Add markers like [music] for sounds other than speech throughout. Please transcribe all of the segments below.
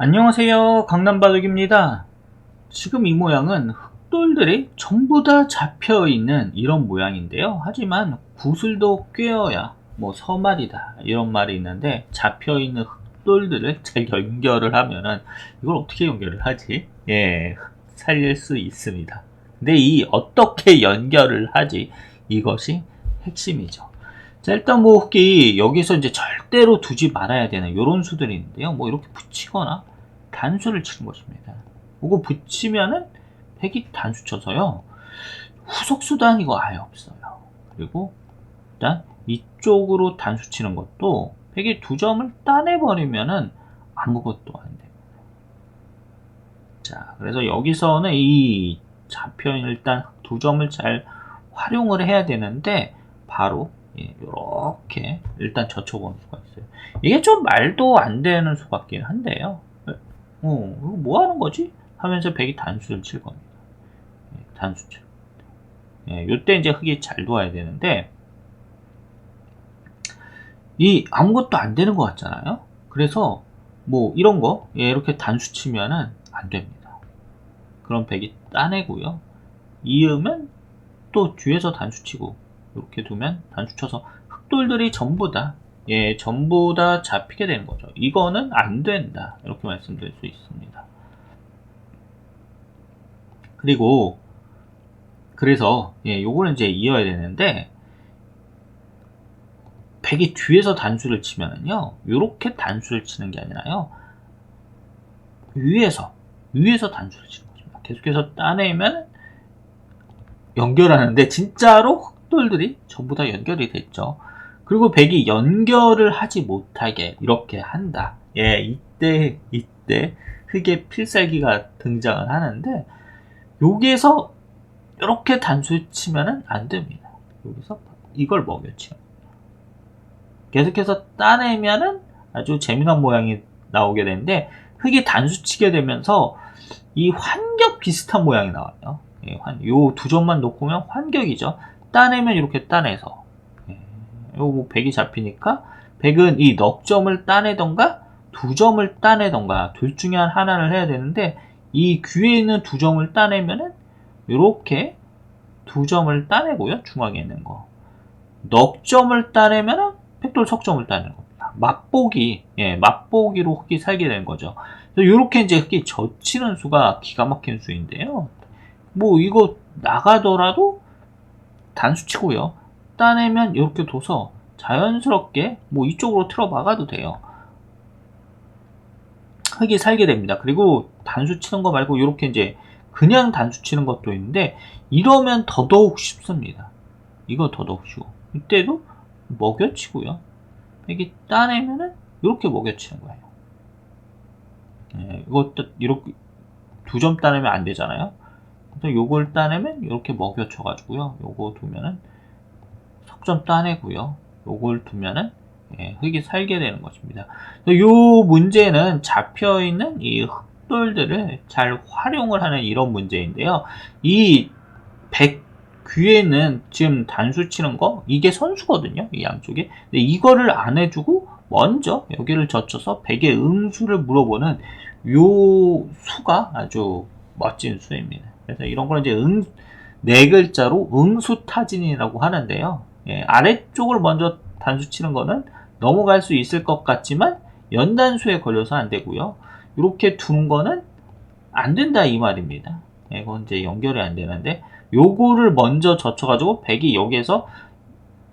안녕하세요. 강남바둑입니다. 지금 이 모양은 흑돌들이 전부 다 잡혀있는 이런 모양인데요. 하지만 구슬도 꿰어야 뭐 서말이다 이런 말이 있는데 잡혀있는 흑돌들을 [laughs] 잘 연결을 하면은 이걸 어떻게 연결을 하지? 예 살릴 수 있습니다. 근데 이 어떻게 연결을 하지? 이것이 핵심이죠 자, 일단 뭐 혹시 여기서 이제 절대로 두지 말아야 되는 이런 수들이 있는데요. 뭐 이렇게 붙이거나 단수를 치는 것입니다. 이거 붙이면은 백이 단수 쳐서요. 후속 수단 이거 아예 없어요. 그리고 일단 이쪽으로 단수 치는 것도 백이 두 점을 따내버리면은 아무것도 안 됩니다. 자, 그래서 여기서는 이 잡혀있는 일단 두 점을 잘 활용을 해야 되는데 바로 예, 이렇게 일단 젖혀보는 수가 있어요. 이게 좀 말도 안 되는 수 같긴 한데요. 어, 이거 뭐 하는 거지? 하면서 백이 단수를 칠 겁니다. 예, 단수 칠. 예, 요때 이제 흙이 잘 도와야 되는데, 이 아무것도 안 되는 것 같잖아요? 그래서 뭐 이런 거, 예, 이렇게 단수 치면은 안 됩니다. 그럼 백이 따내고요. 이으면 또 뒤에서 단수 치고, 이렇게 두면 단수 쳐서 흑돌들이 전부 다 예, 전부 다 잡히게 되는 거죠. 이거는 안 된다. 이렇게 말씀드릴 수 있습니다. 그리고 그래서 예, 요거는 이제 이어야 되는데 백이 뒤에서 단수를 치면은요. 요렇게 단수를 치는 게 아니라요. 위에서 위에서 단수를 치는 것입니다. 계속해서 따내면 연결하는데 진짜로 흑돌들이 전부 다 연결이 됐죠. 그리고 백이 연결을 하지 못하게 이렇게 한다. 예, 이때 이때 흑의 필살기가 등장을 하는데 여기에서 이렇게 단수 치면은 안 됩니다. 여기서 이걸 먹여치요. 계속해서 따내면은 아주 재미난 모양이 나오게 되는데 흑이 단수 치게 되면서 이 환격 비슷한 모양이 나와요. 예, 요두 점만 놓고 면 환격이죠. 따내면 이렇게 따내서. 예, 요거 100이 잡히니까 100은 이 넉 점을 따내던가 두 점을 따내던가 둘 중에 하나를 해야 되는데 이 귀에 있는 두 점을 따내면은 이렇게 두 점을 따내고요 중앙에 있는 거넉 점을 따내면은 백돌 석점을 따내는 겁니다. 맛보기. 예 맛보기로 흑이 살게 되는 거죠. 이렇게 이제 흑이 젖히는 수가 기가 막힌 수인데요. 뭐 이거 나가더라도 단수 치고요. 따내면 이렇게 둬서 자연스럽게 뭐 이쪽으로 틀어 막아도 돼요. 흙이 살게 됩니다. 그리고 단수 치는 거 말고 이렇게 이제 그냥 단수 치는 것도 있는데 이러면 더더욱 쉽습니다. 이거 더더욱 쉬워. 이때도 먹여치고요. 여기 따내면은 이렇게 먹여치는 거예요. 네, 이것도 이렇게 두 점 따내면 안 되잖아요. 그래서 요걸 따내면 이렇게 먹여쳐 가지고요. 요거 두면은 석점 따내고요. 요걸 두면은 예, 흙이 살게 되는 것입니다. 요 문제는 잡혀 있는 이 흙돌들을 잘 활용을 하는 이런 문제인데요. 이 백 귀에는 지금 단수 치는 거 이게 선수거든요. 이 양쪽에. 근데 이거를 안 해주고 먼저 여기를 젖혀서 백의 응수를 물어보는 요 수가 아주 멋진 수입니다. 그래서 이런 거는 이제 응, 네 글자로 응수타진이라고 하는데요. 예, 아래쪽을 먼저 단수 치는 거는 넘어갈 수 있을 것 같지만 연단수에 걸려서 안 되고요. 이렇게 두는 거는 안 된다 이 말입니다. 예, 이건 이제 연결이 안 되는데 요거를 먼저 젖혀가지고 백이 여기에서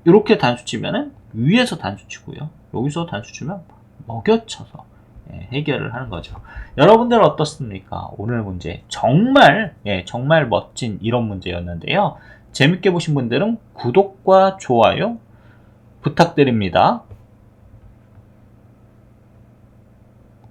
이렇게 단수 치면은 위에서 단수 치고요. 여기서 단수 치면 먹여쳐서 예, 해결을 하는 거죠. 여러분들 어떻습니까? 오늘 문제 정말 예, 정말 멋진 이런 문제였는데요. 재밌게 보신 분들은 구독과 좋아요 부탁드립니다.